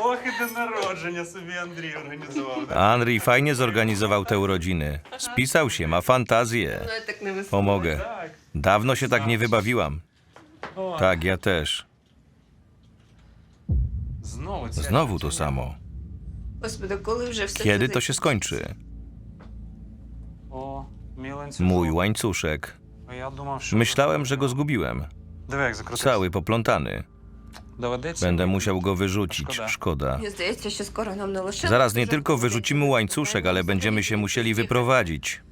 Ох, і день народження собі Андрій організував. да? Andrii fajnie zorganizował te urodziny. Spisał się, ma fantazję. No ja tak nie wysłucham. Pomogę. Так. Dawno się tak nie wybawiłam. О, Tak, ja też. Знову ця Znowu to дівчина. samo. Господи, коли вже все Kiedy це to się skończy? О, мій ланцюжок. Mój łańcuszek. А я думав, що... Myślałem, że go zgubiłem. Диви, як закрутився. Cały poplątany. Доведеться. Będę musiał go wyrzucić. Szkoda. Мені здається, що скоро нам не лише... Zaraz nie tylko wyrzucimy łańcuszek, ale będziemy się musieli wyprowadzić.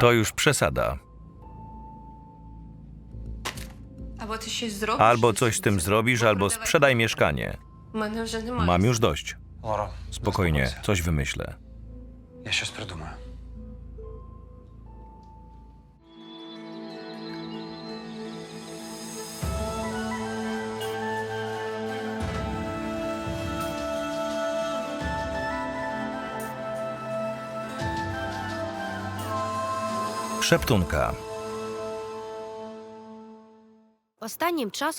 To już przesada. Albo ty się zrobisz. Albo coś z tym zrobisz, albo sprzedaj mieszkanie. Mam już dość. Spokojnie, coś wymyślę. Ja się sprydumaję. Szeptunka.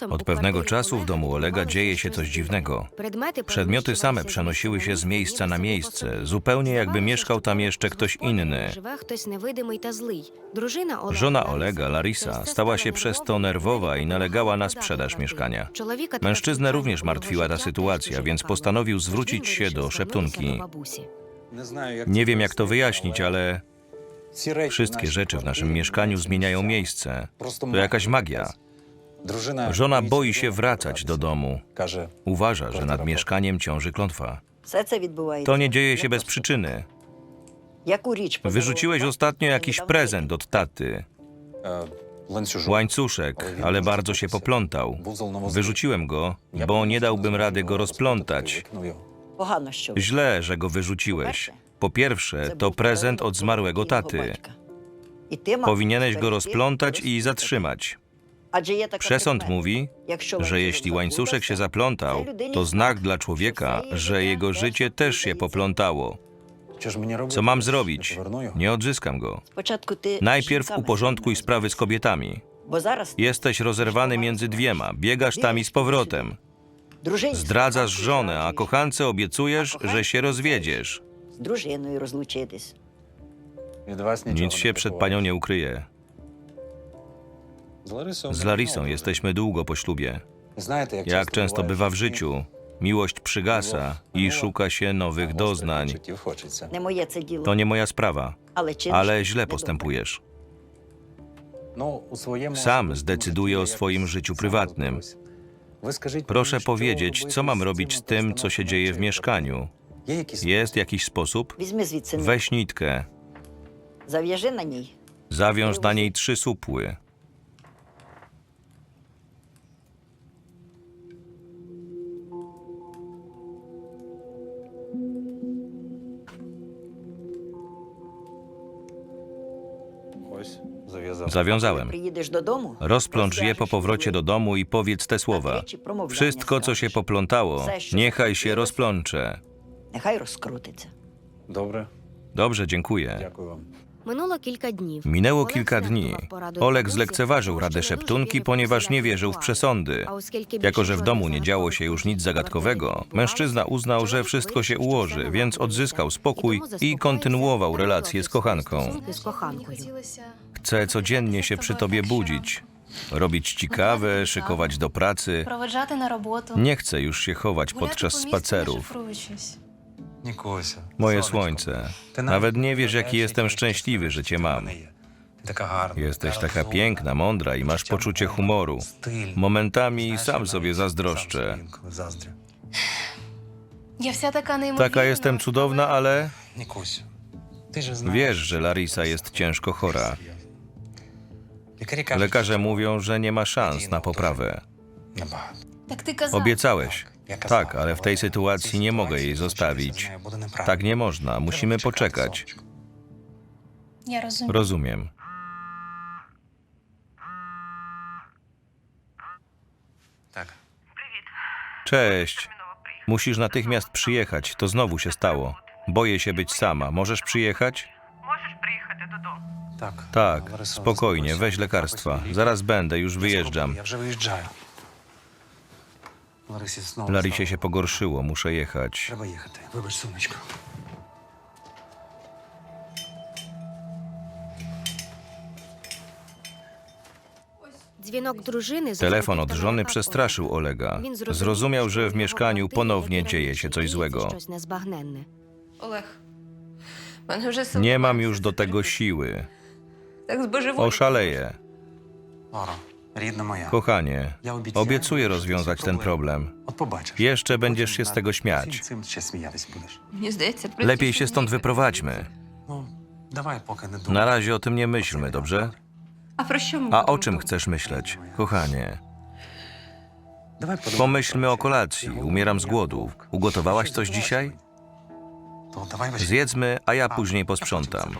Od pewnego czasu w domu Olega dzieje się coś dziwnego. Przedmioty same przenosiły się z miejsca na miejsce, zupełnie jakby mieszkał tam jeszcze ktoś inny. Żona Olega, Larisa, stała się przez to nerwowa i nalegała na sprzedaż mieszkania. Mężczyznę również martwiła ta sytuacja, więc postanowił zwrócić się do szeptunki. Nie wiem, jak to wyjaśnić, ale Wszystkie rzeczy w naszym mieszkaniu zmieniają miejsce. To jakaś magia. Żona boi się wracać do domu. Uważa, że nad mieszkaniem ciąży klątwa. To nie dzieje się bez przyczyny. Wyrzuciłeś ostatnio jakiś prezent od taty. Łańcuszek, ale bardzo się poplątał. Wyrzuciłem go, bo nie dałbym rady go rozplątać. Źle, że go wyrzuciłeś. Po pierwsze, to prezent od zmarłego taty. Powinieneś go rozplątać i zatrzymać. Przesąd mówi, że jeśli łańcuszek się zaplątał, to znak dla człowieka, że jego życie też się poplątało. Co mam zrobić? Nie odzyskam go. Najpierw uporządkuj sprawy z kobietami. Jesteś rozerwany między dwiema, biegasz tam i z powrotem. Zdradzasz żonę, a kochance obiecujesz, że się rozwiedziesz З дружиною розлучитись. Від вас нічого Nic не się przed приховую. panią nie ukryje. З Ларисою Z ми Larisą давно jesteśmy długo po ślubie. Знаєте, як, Jak często буває bywa w житті, życiu, miłość przygasa i szuka się nowych гострих doznań. почуттів хочеться. Не моє це діло. To nie moja sprawa, Але чиниш ale źle недобре. postępujesz. Ну, у своєму Sam особистому zdecyduję житті o я swoim якось życiu сам prywatnym. розберусь. Ви скажіть Proszę мені, що powiedzieć, робити co mam з robić z цими tym, co się постановками dzieje w чи mieszkaniu. Є якісь Jest jakiś sposób? Візьми звідси нить. Weź nitkę, Зав'яжи на ній. zawiąż na niej trzy supły. Ось, зав'язав. Zawiązałem. Приїдеш додому. Rozplącz je po розв'яжеш powrocie do domu i powiedz te słowa. Тричі промовляння Wszystko, co się скажеш. poplątało, niechaj się rozplącze. Нехай розкрутиться. Добре, Dobrze, dziękuję. дякую вам. Minęło kilka dni. Minęło Oleg kilka dni. traktował poradę Oleg Lucy, zlekceważył bo radę jeszcze nie szeptunki, wierzył w ponieważ nie posylanie wierzył w władzy. przesądy. A oskielki Jako, że w większość domu władzy nie działo się już nic zagadkowego, mężczyzna uznał, że wszystko się ułoży, więc odzyskał spokój i kontynuował relacje z kochanką. Stosunki z kochanką. Chcę codziennie się przy tobie budzić, robić ci kawę, szykować do pracy. Проведжати на роботу. Nie chcę już się chować гуляти podczas по місту, не spacerów. шифруючись. Нікося. Moje сонечко, słońce, ти nawet nie wiesz, уявляєш, jaki jestem який szczęśliwy, że cię mam. в мене є. Ти така гарна. Jesteś taka розумна, piękna, mądra i masz poczucie humoru. стильна. Momentami Знаєш, sam я sobie навіть zazdroszczę. сам собі інколи заздрю. Я вся така неймовірна. Taka jestem cudowna, ale Нікуся, ти ж знаєш, wiesz, że Larisa jest ciężko chora. Лікарі кажуть, Lekarze що mówią, że nie ma szans na poprawę. небагато. Так ти казав. Obiecałeś. Tak, ale w tej sytuacji nie mogę jej zostawić. Tak nie można, musimy poczekać. Ja rozumiem. Rozumiem. Cześć. Musisz natychmiast przyjechać, to znowu się stało. Boję się być sama. Możesz przyjechać? Tak, tak spokojnie, weź lekarstwa. Zaraz będę, już wyjeżdżam. Я вже виїжджаю. Ларисі знову Larisie стало. się pogorszyło, muszę jechać. Треба їхати. Вибач, сонечко. Дзвінок дружини Telefon od зробив żony Віктора przestraszył Olega. Він Zrozumiał, że w що mieszkaniu його ponownie квартирі dzieje się coś діється złego. Щось незбагненне. Олег. в Мене вже сил Nie mam немає już це do tego терпіти. siły. Так збожеволію. Oszaleję. Лара, рідна моя. Kochanie, obiecuję rozwiązać ten problem. Jeszcze będziesz się z tego śmiać. Lepiej się stąd wyprowadźmy. Na razie o tym nie myślmy, dobrze? A o czym chcesz myśleć, kochanie? Pomyślmy o kolacji. Umieram z głodu. Ugotowałaś coś dzisiaj? Zjedzmy, a ja później posprzątam.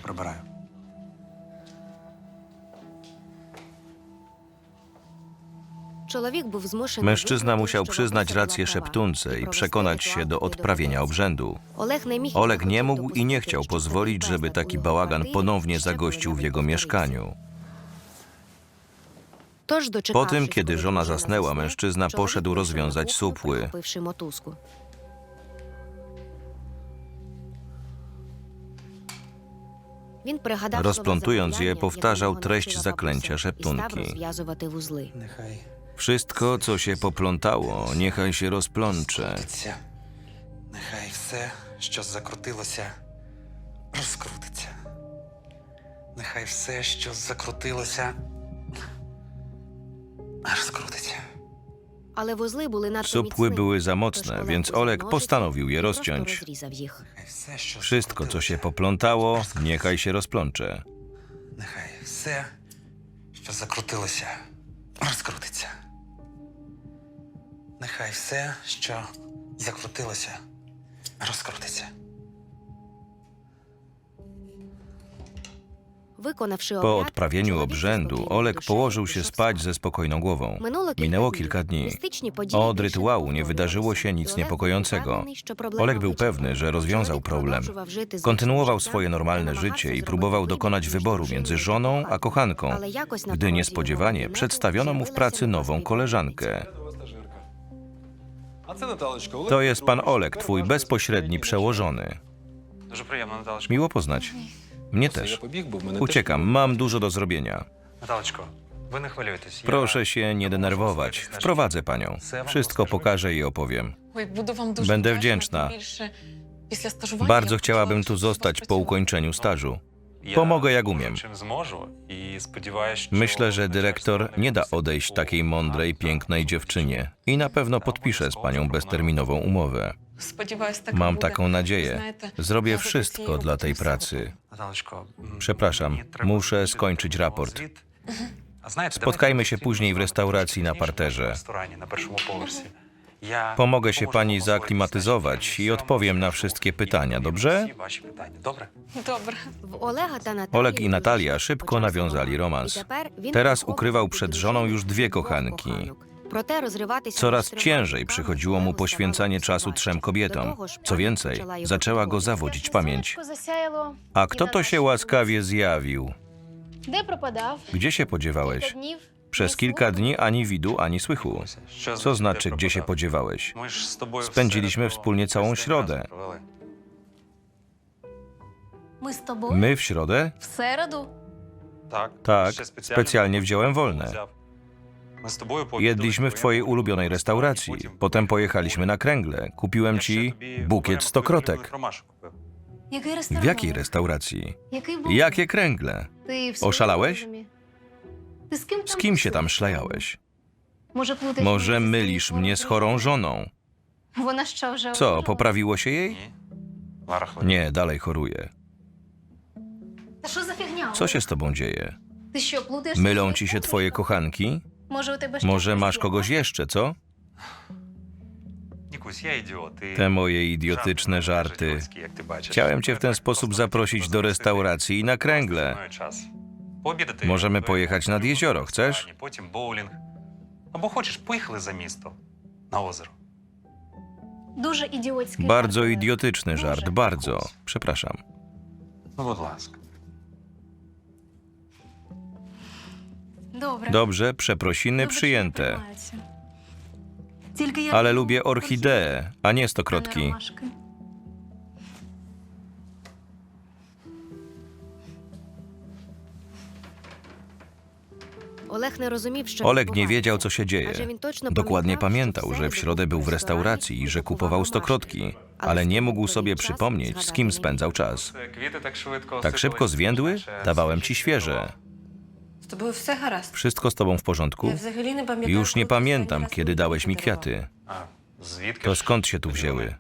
Mężczyzna musiał przyznać rację szeptunce i przekonać się do odprawienia obrzędu. Oleg nie mógł i nie chciał pozwolić, żeby taki bałagan ponownie zagościł w jego mieszkaniu. Po tym, kiedy żona zasnęła, mężczyzna poszedł rozwiązać supły. Rozplątując je, powtarzał treść zaklęcia szeptunki. став розв'язувати вузли. Нехай Wszystko, co się poplątało, niechaj się rozplącze. скрутиться. Нехай все, що закрутилося, розкрутиться. Нехай все, що закрутилося, розкрутиться. Але вузли були надто Supły міцними, były za тож mocne, Олег więc узяв Oleg ножиці postanowił je і просто rozciąć. розрізав їх. Нехай все, що Wszystko, co się закрутилося, poplątało, niechaj się rozplącze. Нехай все, що закрутилося, розкрутиться. Нехай все, що закрутилося, розкрутиться. Виконавши Po обряд, odprawieniu чоловік obrzędu, заспокійно Oleg душею położył się пішов spać спати. ze spokojną głową. Минуло кілька Minęło днів. kilka dni. Mistyczні події Od більше rytuału не nie wydarzyło się nic повторювалися. Олег був niepokojącego. впевнений, що проблема Oleg był вичерпана. pewny, że rozwiązał Człowiek problem. продовжував жити Kontynuował звичним swoje життям, normalne намагався życie i зробити próbował вибір dokonać між wyboru дружиною między і żoną a kochanką, Ale jakoś na gdy porozі niespodziewanie jego przedstawiono mu w gabinetu pracy zjawiła się nową nowa koleżankę. To jest pan Olek, twój bezpośredni przełożony. Miło poznać. Mnie też. Uciekam, mam dużo do zrobienia. Proszę się nie denerwować. Wprowadzę panią. Wszystko pokażę i opowiem. Będę wdzięczna. Bardzo chciałabym tu zostać po ukończeniu stażu. Pomogę jak umiem. Myślę, że dyrektor nie da odejść takiej mądrej, pięknej dziewczynie i na pewno podpisze z panią bezterminową umowę. Mam taką nadzieję. Zrobię wszystko dla tej pracy. Przepraszam, muszę skończyć raport. Spotkajmy się później w restauracji na parterze. restauraні на першому поверсі. Ja Pomogę się poможу pani вам освоїти zaaklimatyzować значення i всьому, odpowiem na розкажу wszystkie і pytania, відповім dobrze? всі ваші питання. Добре? Добре. В Олега та Наталії Oleg i Natalia дуже szybko почався nawiązali роман. romans. І tepер він Teraz приховував ukrywał від przed дружини żoną już dwie двох kochanki. коханок. Проте розриватися Coraz між трьома ciężej жінками przychodziło mu Олегу poświęcanie ставало czasu все trzem важче. kobietom. До того ж, Co пані więcej, почала його zaczęła go турбувати. zawodzić pamięć. Сонечко засяяло. A і kto на to нашій się łaskawie zjawił? Де пропадав? Gdzie się Кілька podziewałeś? днів. Przez Ні kilka слуху. dni ani widu, ani słychu. Що Co значить, znaczy, де gdzie się пропадав? podziewałeś? Ми ж з тобою в Spędziliśmy середу wspólnie całą весь день разом środę. провели. Ми з тобою? My w środę? В середу? Так, Tak, ще specjalnie wziąłem wolne. взяв. Ми з тобою пообідали Jedliśmy w twojej твоєму ulubionej restauracji. потім Potem pojechaliśmy na kręgle. Kupiłem Я ще ci тобі bukiet окремо stokrotek. твою ромашку купив. Який W ресторан? jakiej restauracji? Який був? Jakie kręgle? Ти в Oszalałeś? розумі? Ти з ким Z kim się tam szlajałeś? Може, плутаєш Może мене зі mylisz своєю mnie z хворою chorą żoną? Вона що, вже Co, одужала? poprawiło się jej? Ні. Лара хворіє. Nie, dalej choruje. Та що за фігня? Co się z tobą dzieje? Ти що, плутаєш? Mylą зі ci się своєю twoje подружкою? kochanki? Може, у тебе ще Może хтось masz є? kogoś jeszcze, co? Нікусь, я ідіот. Ти Te moje жарти idiotyczne не żarty. жидівські, як ти бачиш. Chciałem cię w ten Так, sposób просто zaprosić do просто restauracji i na зі kręgle. мною час. Пообідати Możemy в pojechać nad твоєму jezioro, ресторані, chcesz? Потім боулінг. Або хочеш, поїхали за місто на озеро. Дуже ідіотський. Bardzo жарт. idiotyczny żart, bardzo. Przepraszam. Ну, будь ласка. Добре. Dobrze, przeprosiny Вибачте, przyjęte. приймаються. Тільки я Ale люблю lubię orchidee, a nie а не stokrotki. Oleg nie wiedział, co się dzieje. Dokładnie pamiętał, że w środę był w restauracji i że kupował stokrotki, ale nie mógł sobie przypomnieć, z kim spędzał czas. Tak, tak szybko zwiędły? Dawałem ci świeże. Wszystko z tobą w porządku? Już nie pamiętam, kiedy dałeś mi kwiaty. To skąd się tu wzięły?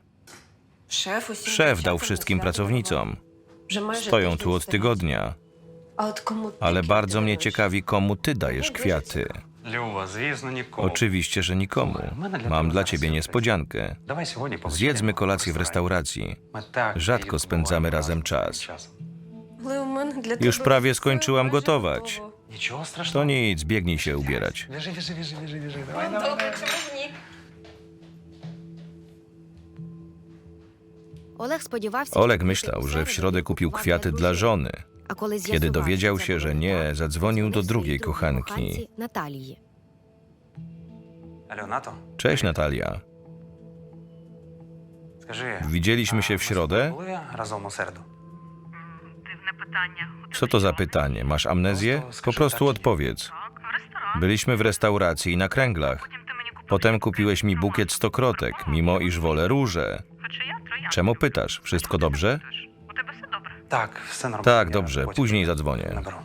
Szef dał wszystkim pracownicom. Stoją tu od tygodnia. Ale bardzo mnie ciekawi, komu ty dajesz kwiaty. Oczywiście, że nikomu. Mam dla ciebie niespodziankę. Zjedzmy kolację w restauracji. Rzadko spędzamy razem czas. Już prawie skończyłam gotować. To nic, biegnij się ubierać. Oleg myślał, że w środę kupił kwiaty dla żony. Kiedy dowiedział się, że nie, zadzwonił do drugiej kochanki. Cześć Natalia. Widzieliśmy się w środę? Co to za pytanie? Masz amnezję? Po prostu odpowiedz. Byliśmy w restauracji i na kręglach. Potem kupiłeś mi bukiet stokrotek, mimo iż wolę róże. Czemu pytasz? Wszystko dobrze? Так, все нормально. Tak, я dobrze. потім Później zadzwonię. наберу.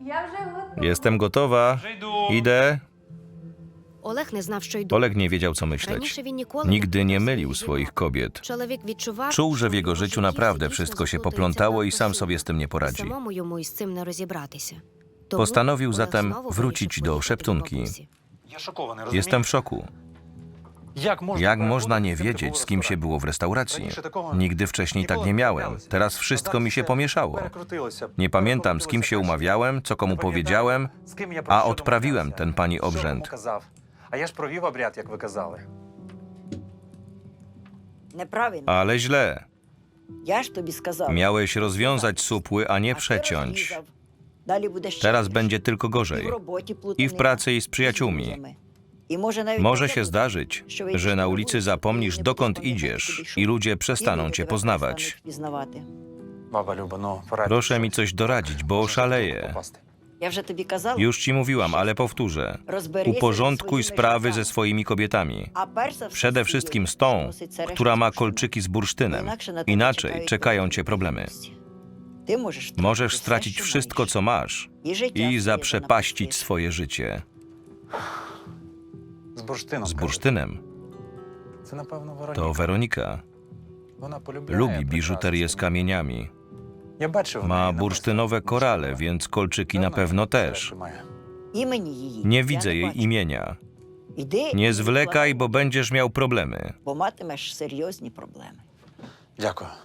Я вже готова. Jestem gotowa. Вже йду. Idę. Олег не знав, що й думати. Oleg nie wiedział, co myśleć. Раніше він ніколи Nigdy nie впускав mylił своїх swoich жінок. kobiet. Чоловік відчував, Czuł, że w jego його życiu житті naprawdę дійсно wszystko się заплутується poplątało i sam надто sobie z tym nie сильно. poradzi. Самому йому із цим не розібратися. Тому Postanowił Олег zatem знову wrócić вирішив do поїхати szeptunki. бабусі. Я шокований, розумієш? Jestem w szoku. Jak można nie wiedzieć, z kim się było w restauracji? Nigdy wcześniej tak nie miałem. Teraz wszystko mi się pomieszało. Nie pamiętam, z kim się umawiałem, co komu powiedziałem, a odprawiłem ten pani obrzęd. Ale źle. Miałeś rozwiązać supły, a nie przeciąć. Teraz będzie tylko gorzej. I w pracy, i z przyjaciółmi. Może się zdarzyć, że na ulicy zapomnisz, dokąd idziesz, i ludzie przestaną cię poznawać. Proszę mi coś doradzić, bo szaleję. Już ci mówiłam, ale powtórzę. Uporządkuj sprawy ze swoimi kobietami. Przede wszystkim z tą, która ma kolczyki z bursztynem. Inaczej czekają cię problemy. Możesz stracić wszystko, co masz i zaprzepaścić swoje życie z bursztynem. To Weronika. Lubi biżuterię z kamieniami. Ma bursztynowe korale, więc kolczyki na pewno też. Nie widzę jej imienia. Nie zwlekaj, bo będziesz miał problemy.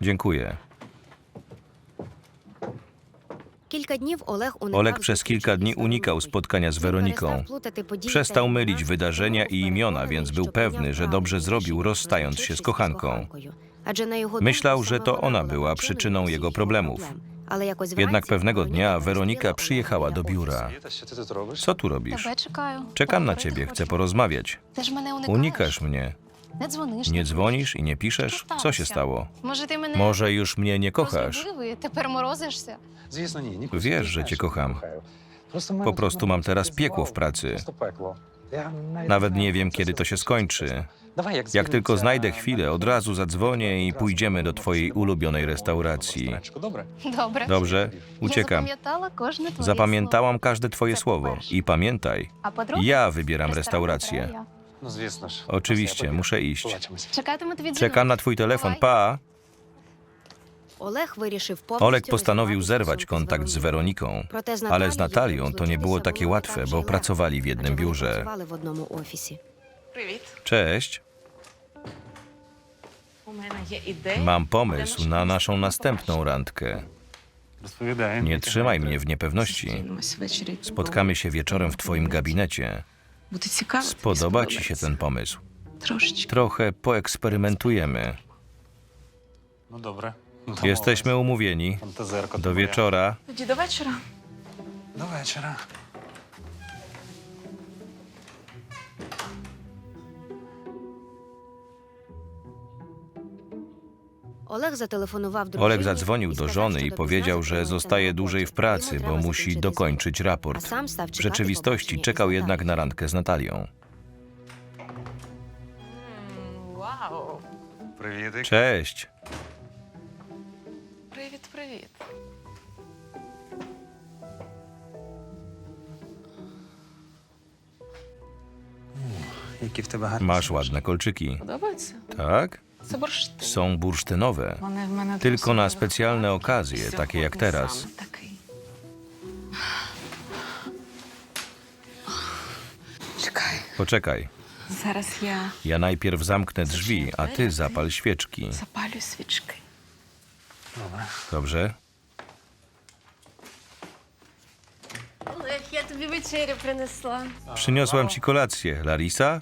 Dziękuję. Olek przez kilka dni unikał spotkania z Weroniką. Przestał mylić wydarzenia i imiona, więc był pewny, że dobrze zrobił, rozstając się z kochanką. Myślał, że to ona była przyczyną jego problemów. Jednak pewnego dnia Weronika przyjechała do biura. Co tu robisz? Czekam na ciebie, chcę porozmawiać. Unikasz mnie. Не дзвониш. Nie dzwonisz i nie piszesz? Co się stało? Може, ти мене Może już mnie nie kochasz? розлюбив і тепер морозишся? Звісно, ні. нікуди Wiesz, не że знаєш, cię що я kocham. кохаю. Просто, в мене Po тут prostu на mam teraz вулиці piekło w звал, pracy. Просто пекло. Я навіть Nawet знаю, nie wiem, це kiedy to się skończy. Давай, jak Jak tylko звільниться, znajdę chwilę, od razu zadzwonię i одразу pójdziemy do twojej поговоримо, ulubionej поговоримо, restauracji. поговоримо, Добре? Добре. Dobrze, Я uciekam. запам'ятала кожне твоє Zapamiętałam każde twoje Tak, słowo. popatrz. I pamiętaj, слово. А по-друге, ja wybieram ресторан restaurację. обираю я. Ну, звісно ж. Oczywiście, Ось я muszę побіг. iść. Побачимось. Czekатиму твій дзвінок. Czekam na twój telefon, Bye. pa! Олег вирішив повністю Oleg postanowił розірвати zerwać стосунки kontakt z Weroniką. Weroniką. Проте з Ale z Наталією Natalią to nie było розлучитися takie було не łatwe, так bo вже й pracowali w легко, jednym адже вони biurze. працювали в одному офісі. Привіт. Cześć, У мене є ідея. mam pomysł na naszą następną randkę. Розповідає. Nie trzymaj mnie w niepewności. Зустрінемось ввечері. Spotkamy się wieczorem w twoim gabinecie. Spodoba ci się ten pomysł. Troszeczkę. Trochę poeksperymentujemy. No dobre. No Jesteśmy umówieni. Do wieczora. Do wieczora. Do wieczora. вечора. Олег зателефонував дружині Olek zadzwonił і do сказав, żony що i допізна powiedział, że затримується zostaje на dłużej w роботі. pracy, Йому bo треба musi закінчити dokończyć зв'язок. raport. A sam stав W чекати rzeczywistości побачення czekał із jednak na Наталією. randkę z Natalią. Вау. Привітик. Cześć! Привіт, привіт. Які в тебе гарні. Masz ładne kolczyki. Подобається? Tak? Це бурштин. Są bursztynowe. Вони в мене Tylko na досить specjalne okazje, takie jak teraz. Сам такий. Чекай, Poczekaj, зараз я ja najpierw zamknę drzwi, a ty zapal świeczki. запалю свічки. Dobrze? Олег, я тобі вечерю принесла. Przyniosłam ci kolację. Larisa?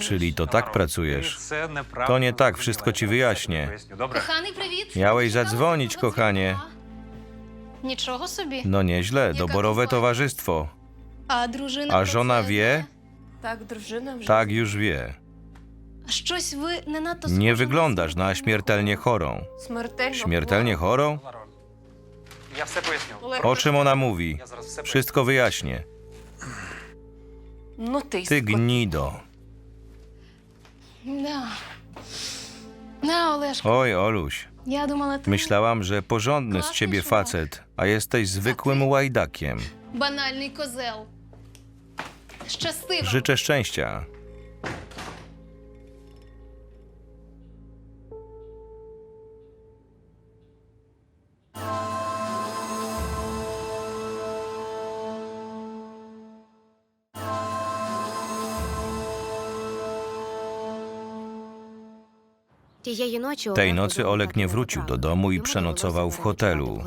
Czyli to tak pracujesz. To nie tak, wszystko ci wyjaśnię. Miałeś zadzwonić, kochanie. No nieźle, doborowe towarzystwo. A żona wie? Tak, tak już wie. Nie wyglądasz na śmiertelnie chorą. Śmiertelnie chorą? O czym ona mówi? Wszystko wyjaśnię. Ну ти, Ty gnido. Да. Да, Олешко, Oj, Oluś. я думала, ти Myślałam, że porządny z ciebie facet, a jesteś zwykłym łajdakiem. банальний козел. Щасти вам. Życzę szczęścia. Tej nocy Oleg nie wrócił do domu i przenocował w hotelu.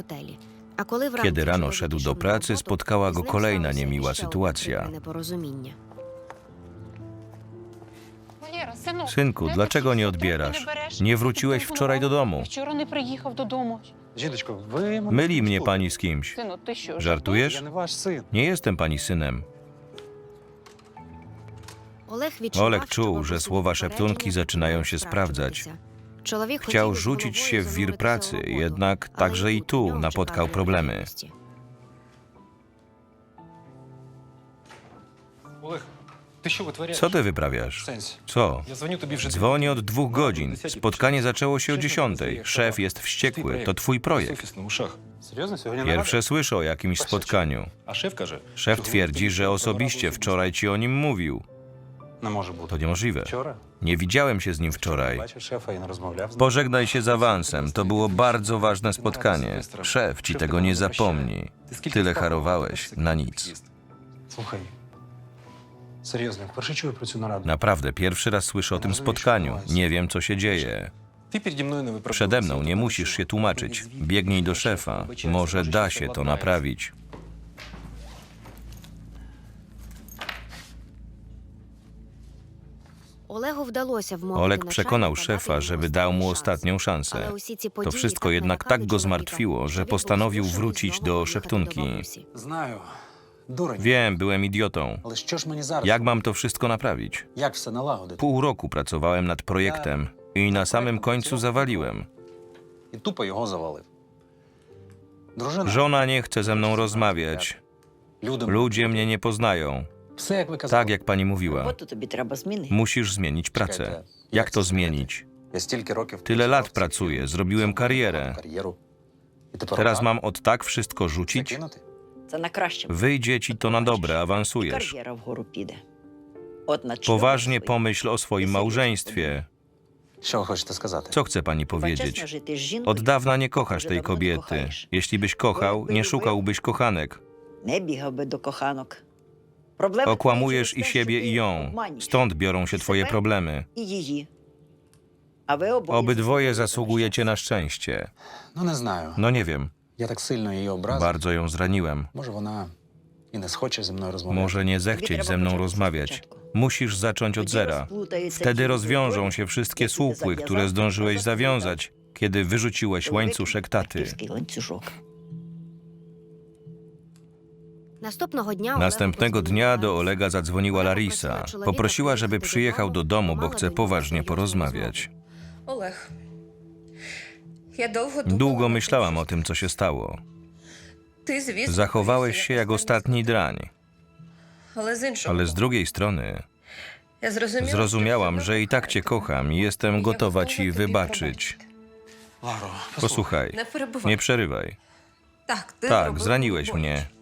Kiedy rano szedł do pracy, spotkała go kolejna niemiła sytuacja. Synku, dlaczego nie odbierasz? Nie wróciłeś wczoraj do domu. Myli mnie pani z kimś. Żartujesz? Nie jestem pani synem. Olek czuł, że słowa szeptunki zaczynają się sprawdzać. Chciał rzucić się w wir pracy, jednak także i tu napotkał problemy. Co ty wyprawiasz? Co? Dzwonię od dwóch godzin. Spotkanie zaczęło się o dziesiątej. Szef jest wściekły. To twój projekt. Pierwsze słyszę o jakimś spotkaniu. Szef twierdzi, że osobiście wczoraj ci o nim mówił. To niemożliwe. Nie widziałem się z nim wczoraj. Pożegnaj się z awansem. To było bardzo ważne spotkanie. Szef ci tego nie zapomni. Tyle harowałeś na nic. Naprawdę, pierwszy raz słyszę o tym spotkaniu. Nie wiem, co się dzieje. Przede mną nie musisz się tłumaczyć. Biegnij do szefa. Może da się to naprawić. Олегу вдалося вмовити Olek начальника przekonał дати szefa, йому żeby останній dał mu шанс. ostatnią Але szansę. усі ці To події wszystko так jednak налякали tak go чоловіка, zmartwiło, що że він був postanowił змушений wrócić знову do поїхати szeptunki. бабусі. Знаю. Дурень. Wiem, byłem idiotą. Але що ж мені зараз? Jak mam to wszystko naprawić? Як все налагодити? Pół roku pracowałem nad projektem i na samym końcu zawaliłem. І тупо його завалив. Дружина. Żona nie chce ze mną rozmawiać. Люди. Ludzie mnie nie poznają. Все, як ви казали. Tak jak pani mówiła. Роботу тобі треба змінити. Musisz zmienić pracę. Jak to zmienić? Я стільки років Tyle працював lat в цій pracuję, фірмі, zrobiłem зробив karierę. кар'єру. І тепер Teraz отак? mam od tak wszystko Все rzucić? кинути? Це на краще. Wyjdzie ci to na dobre, І awansujesz. кар'єра вгору піде. От на чому Poważnie своїй. pomyśl o swoim małżeństwie. Що ви хочете сказати? Co chce pani Чесно powiedzieć? жити з жінкою, Od dawna nie kochasz Że tej dawno nie kobiety. kochajesz. Jeśli byś kochał, nie szukałbyś kochanek. не бігав би до коханок. Проблеми Okłamujesz i твої через те, siebie, що i ти ją. обманюєш Stąd biorą się twoje problemy. І її. А ви обоє Obydwoje заслуговуєте zasługujecie na szczęście. Ну не знаю. No nie wiem, Я так сильно її образив. bardzo ją zraniłem. Може, вона і не схоче зі мною розмовляти. Może nie zechcieć ze mną rozmawiać. Musisz zacząć od zera. Wtedy rozwiążą się wszystkie słupły, które zdążyłeś zawiązać, kiedy wyrzuciłeś łańcuszek taty. Następnego Олегу dnia подзвонила do Olega zadzwoniła Larisa. Poprosiła, żeby przyjechał do domu, bo chce poważnie porozmawiać. Олег. Я довго думала, Długo myślałam o tym, co się stało. Ти, звісно, Zachowałeś się jak останній. ostatni drań, Але з іншого ale z боку, drugiej strony я зрозуміла, zrozumiałam, що że i tak cię kocham i jestem gotowa ci wybaczyć. Ларо, Posłuchaj, Не перебувай. nie przerywaj. Так, ти Tak, зробив zraniłeś боляче. mnie, Хорошого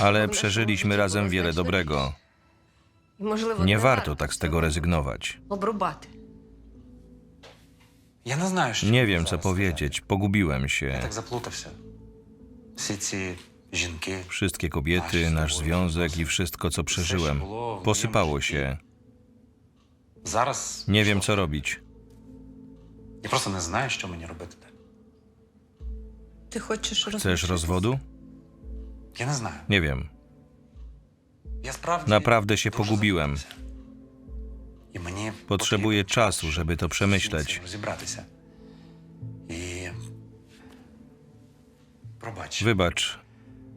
ale przeżyliśmy razem wiele dobrego. Nie warto tak z tego rezygnować. Nie wiem, co powiedzieć. Pogubiłem się. Wszystkie kobiety, nasz związek i wszystko, co przeżyłem, posypało się. Nie wiem, co robić. Po prostu nie znasz, co mnie robić. Chcesz rozwodu? Я не знаю. Nie wiem. Я справді Naprawdę się дуже pogubiłem. заплутався. І мені Potrzebuję потрібен час, czasu, żeby to щоб przemyśleć. з цим розібратися. І пробач. Wybacz,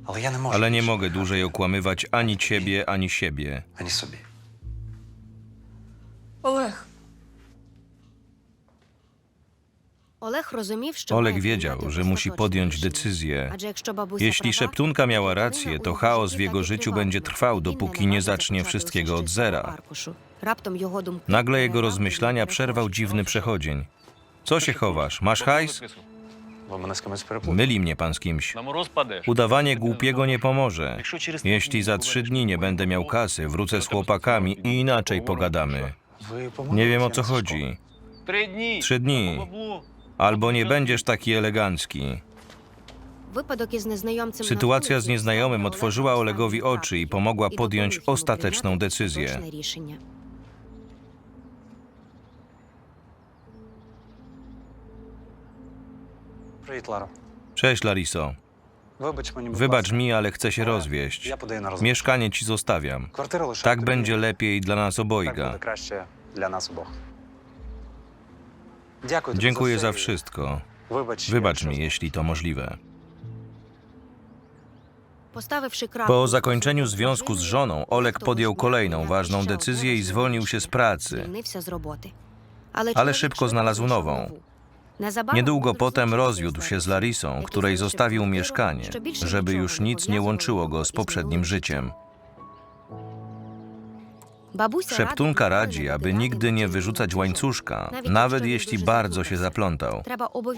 Але я не можу. ale nie більше mogę брехати dłużej okłamywać ani ciebie, ani siebie. ані собі. Олег, Oleg wiedział, że musi podjąć decyzję. Jeśli Szeptunka miała rację, to chaos w jego życiu będzie trwał, dopóki nie zacznie wszystkiego od zera. Nagle jego rozmyślania przerwał dziwny przechodzień. Co się chowasz? Masz hajs? Myli mnie pan z kimś. Udawanie głupiego nie pomoże. Jeśli za trzy dni nie będę miał kasy, wrócę z chłopakami i inaczej pogadamy. Nie wiem o co chodzi. Trzy dni albo nie będziesz taki elegancki. Sytuacja z nieznajomym otworzyła Olegowi oczy i pomogła podjąć ostateczną decyzję. Cześć, Lariso. Wybacz mi, ale chcę się rozwieść. Mieszkanie ci zostawiam. Tak będzie lepiej dla nas obojga. Dziękuję za wszystko. Wybacz mi, jeśli to możliwe. Po zakończeniu związku z żoną, Olek podjął kolejną ważną decyzję i zwolnił się z pracy, ale szybko znalazł nową. Niedługo potem rozwiódł się z Larisą, której zostawił mieszkanie, żeby już nic nie łączyło go z poprzednim życiem. Szeptunka radzi, aby nigdy nie wyrzucać łańcuszka, nawet jeśli bardzo się zaplątał.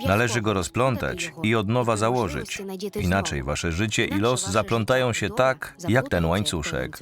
Należy go rozplątać i od nowa założyć. Inaczej wasze życie i los zaplątają się tak, jak ten łańcuszek.